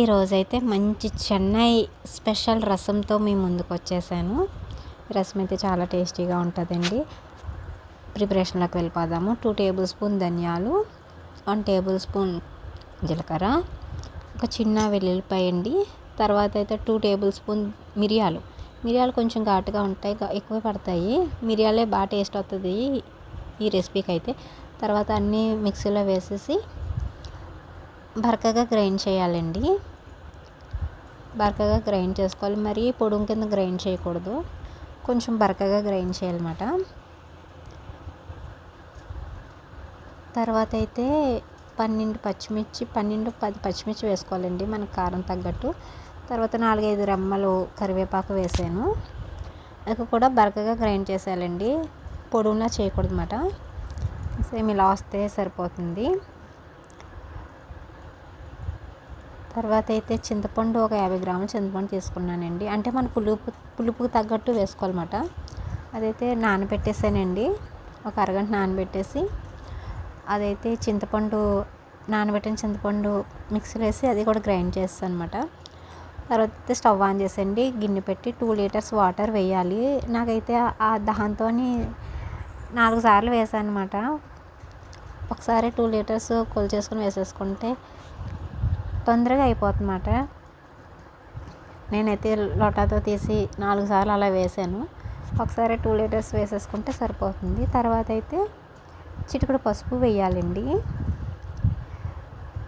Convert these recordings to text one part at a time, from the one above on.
ఈరోజైతే మంచి చెన్నై స్పెషల్ రసంతో మీ ముందుకు వచ్చేసాను రసం అయితే చాలా టేస్టీగా ఉంటుందండి. ప్రిపరేషన్లోకి వెళ్ళిపోదాము. టూ టేబుల్ స్పూన్ ధనియాలు వన్ టేబుల్ స్పూన్ జీలకర్ర ఒక చిన్న వెల్లుల్లిపాయ అండి. తర్వాత అయితే టూ టేబుల్ స్పూన్ మిరియాలు. మిరియాలు కొంచెం ఘాటుగా ఉంటాయి ఎక్కువ పడతాయి. మిరియాలే బాగా టేస్ట్ వస్తుంది ఈ రెసిపీకి అయితే తర్వాత అన్నీ మిక్సీలో వేసేసి బరకగా గ్రైండ్ చేయాలండి. బరకగా గ్రైండ్ చేసుకోవాలి. మరి పొడుం కింద గ్రైండ్ చేయకూడదు. కొంచెం బరకగా గ్రైండ్ చేయాలన్నమాట. తర్వాత అయితే పన్నెండు పచ్చిమిర్చి పన్నెండు పది పచ్చిమిర్చి వేసుకోవాలండి మనకు కారం తగ్గట్టు. తర్వాత నాలుగైదు రెమ్మలు కరివేపాకు వేసాను. అది కూడా బరకగా గ్రైండ్ చేసేయాలండి. పొడుగులా చేయకూడదు అనమాట సేమ్ ఇలా వస్తే సరిపోతుంది. తర్వాత అయితే చింతపండు ఒక యాభై గ్రాముల చింతపండు తీసుకున్నానండి. అంటే మన పులుపు పులుపుకు తగ్గట్టు వేసుకోవాలన్నమాట. అదైతే నానబెట్టేసానండి. ఒక అరగంట నానబెట్టేసి అదైతే చింతపండు నానబెట్టిన చింతపండు మిక్సీలో వేసి అది కూడా గ్రైండ్ చేస్తాను అనమాట తర్వాత స్టవ్ ఆన్ చేసండి గిన్నె పెట్టి టూ లీటర్స్ వాటర్ వేయాలి. నాకైతే ఆ దాంతో నాలుగు సార్లు వేసాను అనమాట ఒకసారి టూ లీటర్స్ కొలిచేసుకొని వేసేసుకుంటే తొందరగా అయిపోతుందన్నమాట. నేనైతే లోటాతో తీసి నాలుగు సార్లు అలా వేసాను. ఒకసారి టూ లీటర్స్ వేసేసుకుంటే సరిపోతుంది. తర్వాత అయితే చిటికుడు పసుపు వేయాలండి.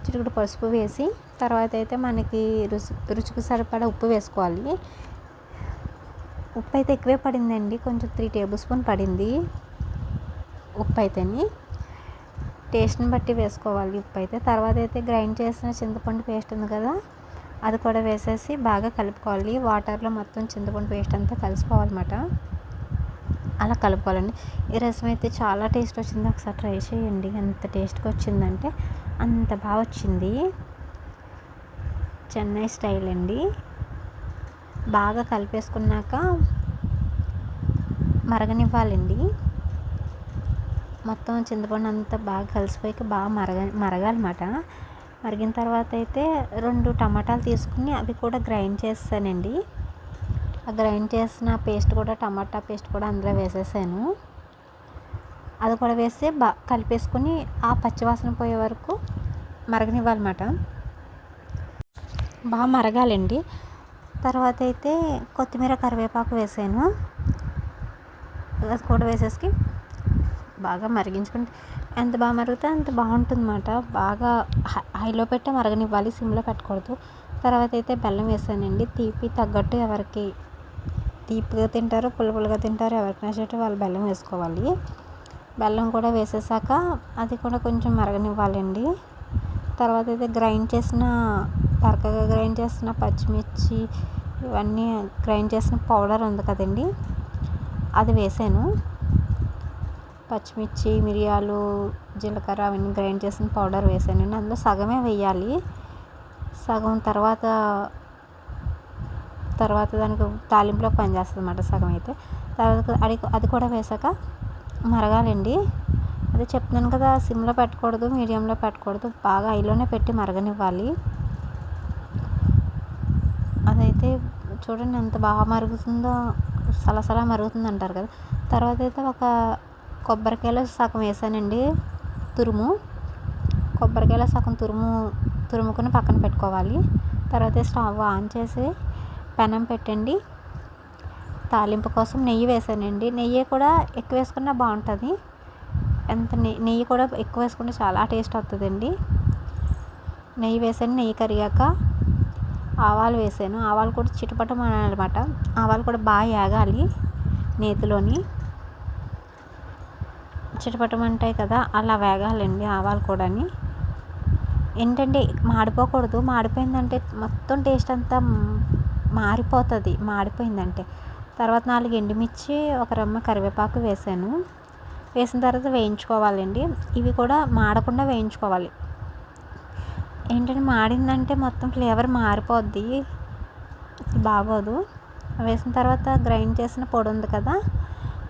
చిటికుడు పసుపు వేసి తర్వాత అయితే మనకి రుచి రుచికి సరిపడా ఉప్పు వేసుకోవాలి. ఉప్పు అయితే ఎక్కువే పడిందండి. కొంచెం త్రీ టేబుల్ స్పూన్ పడింది. ఉప్పు అయితేని. టేస్ట్ని బట్టి వేసుకోవాలి ఉప్పు అయితే తర్వాత అయితే గ్రైండ్ చేసిన చింతపండు పేస్ట్ ఉంది కదా అది కూడా వేసేసి బాగా కలుపుకోవాలి. వాటర్లో మొత్తం చింతపండు పేస్ట్ అంతా కలిసిపోవాలన్నమాట. అలా కలుపుకోవాలండి. ఈ రసం అయితే చాలా టేస్ట్ వచ్చింది. ఒకసారి ట్రై చేయండి. ఎంత టేస్ట్గా వచ్చిందంటే అంత బాగా వచ్చింది. చెన్నై స్టైల్ అండి. బాగా కలిపేసుకున్నాక మరగనివ్వాలండి. మొత్తం చింతపండు అంతా బాగా కలిసిపోయాక బాగా మరగ మరగాలన్నమాట. మరిగిన తర్వాత అయితే రెండు టమాటాలు తీసుకుని అవి కూడా గ్రైండ్ చేస్తానండి. ఆ గ్రైండ్ చేసిన పేస్ట్ కూడా టమాటా పేస్ట్ కూడా అందులో వేసేసాను. అది కూడా వేసి బా కలిపేసుకుని ఆ పచ్చివాసన పోయే వరకు మరగనివ్వాలన్నమాట. బాగా మరగాలండి. తర్వాత అయితే కొత్తిమీర కరివేపాకు వేసాను. అది కూడా వేసేసి బాగా మరిగించుకుంటే ఎంత బాగా మరిగితే అంత బాగుంటుంది అన్నమాట బాగా హైలో పెట్టే మరగనివ్వాలి సిమ్లో పెట్టకూడదు. తర్వాత అయితే బెల్లం వేసానండి. తీపి తగ్గట్టు ఎవరికి తీపిగా తింటారో పులుపులుగా తింటారో ఎవరికి నచ్చినట్టు వాళ్ళు బెల్లం వేసుకోవాలి. బెల్లం కూడా వేసేసాక అది కూడా కొంచెం మరగనివ్వాలండి. తర్వాత అయితే గ్రైండ్ చేసిన తరకగా గ్రైండ్ చేసిన పచ్చిమిర్చి ఇవన్నీ గ్రైండ్ చేసిన పౌడర్ ఉంది కదండి అది వేసాను. పచ్చిమిర్చి మిరియాలు జీలకర్ర అవన్నీ గ్రైండ్ చేసిన పౌడర్ వేసాను. నేను అందులో సగమే వేయాలి. సగం తర్వాత తర్వాత దానికి తాలింపులో పనిచేస్తుంది అన్నమాట సగం అయితే. తర్వాత అది అది కూడా వేసాక మరగాలండి. అదే చెప్తున్నాను కదా సిమ్లో పెట్టకూడదు మీడియంలో పెట్టకూడదు. బాగా ఐలోనే పెట్టి మరగనివ్వాలి. అదైతే చూడండి ఎంత బాగా మరుగుతుందో సలసలా మరుగుతుంది అంటారు కదా. తర్వాత అయితే ఒక కొబ్బరికాయలు సగం వేసానండి తురుము. కొబ్బరికాయలు సగం తురుము తురుముకుని పక్కన పెట్టుకోవాలి. తర్వాత స్టవ్ ఆన్ చేసి పెనం పెట్టండి. తాలింపు కోసం నెయ్యి వేసానండి. నెయ్యి కూడా ఎక్కువ వేసుకున్నా బాగుంటుంది. ఎంత నెయ్యి కూడా ఎక్కువ వేసుకుంటే చాలా టేస్ట్ వస్తుందండి నెయ్యి వేసాను నెయ్యి కరిగాక ఆవాలు వేసాను. ఆవాలు కూడా చిటపటం అనమాట ఆవాలు కూడా బాగా ఏగాలి నేతిలోని. చిటపటమంటాయి కదా అలా వేగాలండి ఆవాలు కూడాని. ఏంటంటే మాడిపోకూడదు. మాడిపోయిందంటే మొత్తం టేస్ట్ అంతా మారిపోతుంది మాడిపోయిందంటే. తర్వాత నాలుగు ఎండుమిర్చి ఒక రమ్మ కరివేపాకు వేసాను. వేసిన తర్వాత వేయించుకోవాలండి. ఇవి కూడా మాడకుండా వేయించుకోవాలి. ఏంటంటే మాడిందంటే మొత్తం ఫ్లేవర్ మారిపోద్ది. బాగోదు. వేసిన తర్వాత గ్రైండ్ చేసిన పొడి ఉంది కదా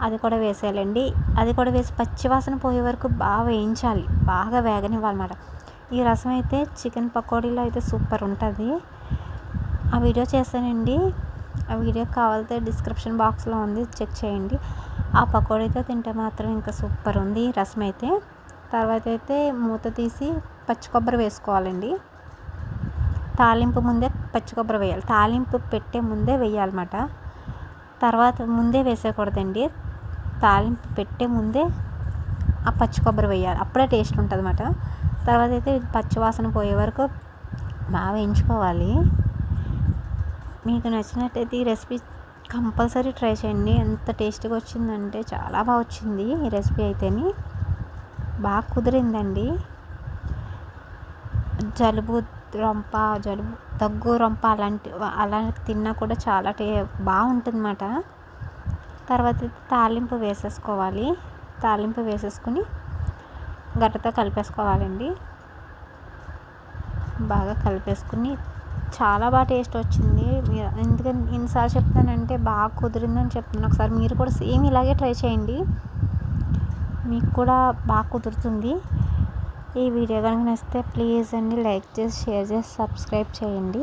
అది కూడా వేసేయాలండి. అది కూడా వేసి పచ్చివాసన పోయే వరకు బాగా వేయించాలి. బాగా వేగనివ్వాలన్నమాట. ఈ రసం అయితే చికెన్ పకోడీలో అయితే సూపర్ ఉంటుంది. ఆ వీడియో చేస్తానండి. ఆ వీడియో కావాలితే డిస్క్రిప్షన్ బాక్స్లో ఉంది. చెక్ చేయండి. ఆ పకోడీతో తింటే మాత్రం ఇంకా సూపర్ ఉంది రసం అయితే తర్వాత అయితే మూత తీసి పచ్చి కొబ్బరి వేసుకోవాలండి. తాలింపు ముందే పచ్చి కొబ్బరి వేయాలి. తాలింపు పెట్టే ముందే వేయాలన్నమాట. తర్వాత ముందే వేసేయకూడదండి. తాలింపు పెట్టే ముందే ఆ పచ్చి కొబ్బరి వేయాలి. అప్పుడే టేస్ట్ ఉంటుంది అన్నమాట తర్వాత అయితే పచ్చి వాసన పోయే వరకు బాగా వేయించుకోవాలి. మీకు నచ్చినట్టయితే ఈ రెసిపీ కంపల్సరీ ట్రై చేయండి. ఎంత టేస్టీగా వచ్చిందంటే చాలా బాగా వచ్చింది ఈ రెసిపీ అయితేని. బాగా కుదిరిందండి. జలుబు రొంప జలుబు దగ్గు రొంప అలాంటి అలా తిన్నా కూడా చాలా టే బాగుంటుందన్నమాట. తర్వాత తాలింపు వేసేసుకోవాలి. తాలింపు వేసేసుకుని గడ్డతో కలిపేసుకోవాలండి. బాగా కలిపేసుకుని చాలా బాగా టేస్ట్ వచ్చింది. మీరు ఎందుకని ఎన్నిసార్లు చెప్తానంటే బాగా కుదిరిందని చెప్తున్నాను ఒకసారి మీరు కూడా సేమ్ ఇలాగే ట్రై చేయండి. మీకు కూడా బాగా కుదురుతుంది. ఈ వీడియో కనుక నచ్చితే ప్లీజ్ అండి లైక్ చేసి షేర్ చేసి సబ్స్క్రైబ్ చేయండి.